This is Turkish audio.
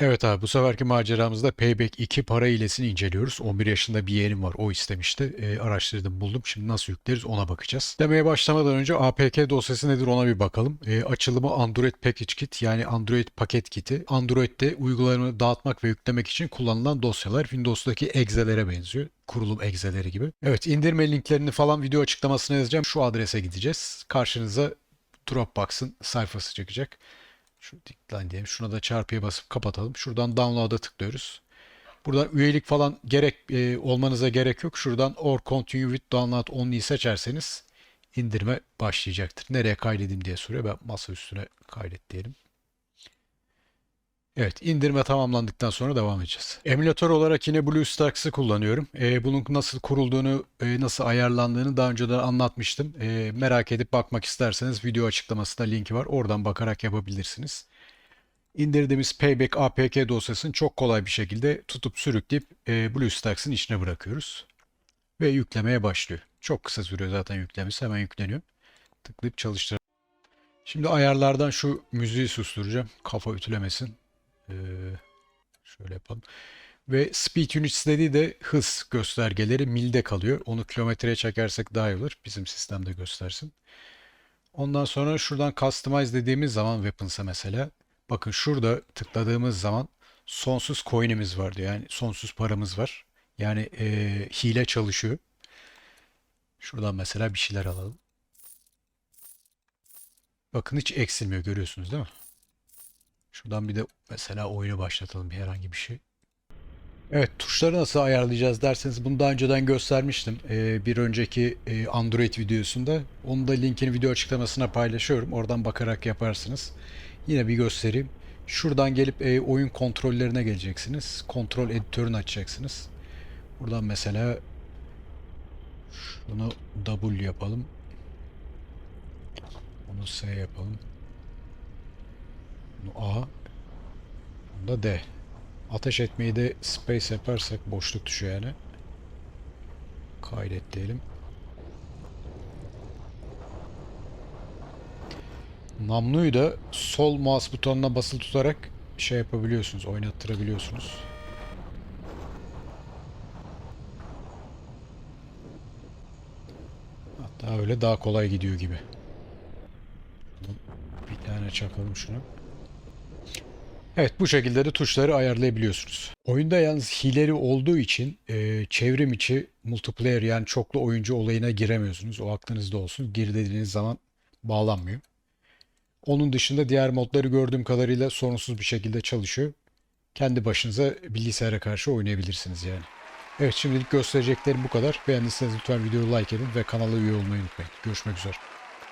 Evet abi bu seferki maceramızda Payback 2 para hilesini inceliyoruz. 11 yaşında bir yeğenim var o istemişti. E, araştırdım buldum. Şimdi nasıl yükleriz ona bakacağız. Demeye başlamadan önce APK dosyası nedir ona bir bakalım. E, açılımı Android Package Kit yani Android paket kiti. Android'de uygulamaları dağıtmak ve yüklemek için kullanılan dosyalar Windows'daki egzelere benziyor. Kurulum egzeleri gibi. Evet indirme linklerini falan video açıklamasına yazacağım. Şu adrese gideceğiz. Karşınıza Dropbox'ın sayfası çıkacak. Şu decline diyelim. Şuna da çarpıya basıp kapatalım. Şuradan download'a tıklıyoruz. Burada üyelik falan gerek e, olmanıza gerek yok. Şuradan or continue with download only seçerseniz indirme başlayacaktır. Nereye kaydedeyim diye soruyor. Ben masa üstüne kaydet diyelim. Evet, indirme tamamlandıktan sonra devam edeceğiz. Emülatör olarak yine BlueStacks'ı kullanıyorum. E, bunun nasıl kurulduğunu, e, nasıl ayarlandığını daha önceden anlatmıştım. E, merak edip bakmak isterseniz video açıklamasında linki var. Oradan bakarak yapabilirsiniz. İndirdiğimiz Payback APK dosyasını çok kolay bir şekilde tutup sürükleyip e, BlueStacks'ın içine bırakıyoruz. Ve yüklemeye başlıyor. Çok kısa sürüyor zaten yüklemesi. Hemen yükleniyor. Tıklayıp çalıştıralım. Şimdi ayarlardan şu müziği susturacağım. Kafa ütülemesin. Ee, şöyle yapalım. Ve speed units dediği de hız göstergeleri milde kalıyor. Onu kilometreye çekersek daha iyi olur. Bizim sistemde göstersin. Ondan sonra şuradan customize dediğimiz zaman weapons'a mesela bakın şurada tıkladığımız zaman sonsuz coin'imiz var diyor. Yani sonsuz paramız var. Yani eee, hile çalışıyor. Şuradan mesela bir şeyler alalım. Bakın hiç eksilmiyor görüyorsunuz değil mi? Şuradan bir de mesela oyunu başlatalım herhangi bir şey. Evet tuşları nasıl ayarlayacağız derseniz bunu daha önceden göstermiştim. Ee, bir önceki e, Android videosunda. Onun da linkini video açıklamasına paylaşıyorum. Oradan bakarak yaparsınız. Yine bir göstereyim. Şuradan gelip e, oyun kontrollerine geleceksiniz. Kontrol editörünü açacaksınız. Buradan mesela şunu W yapalım. Bunu S yapalım. A. Bunu da D. Ateş etmeyi de space yaparsak boşluk tuşu yani. Kaydet diyelim. Namluyu da sol mouse butonuna basılı tutarak şey yapabiliyorsunuz, oynattırabiliyorsunuz. Hatta öyle daha kolay gidiyor gibi. Bir tane çakalım şunu. Evet bu şekilde de tuşları ayarlayabiliyorsunuz. Oyunda yalnız hileli olduğu için e, çevrim içi multiplayer yani çoklu oyuncu olayına giremiyorsunuz. O aklınızda olsun. Gir dediğiniz zaman bağlanmıyor. Onun dışında diğer modları gördüğüm kadarıyla sorunsuz bir şekilde çalışıyor. Kendi başınıza bilgisayara karşı oynayabilirsiniz yani. Evet şimdilik göstereceklerim bu kadar. Beğendiyseniz lütfen videoyu like edin ve kanala üye olmayı unutmayın. Görüşmek üzere.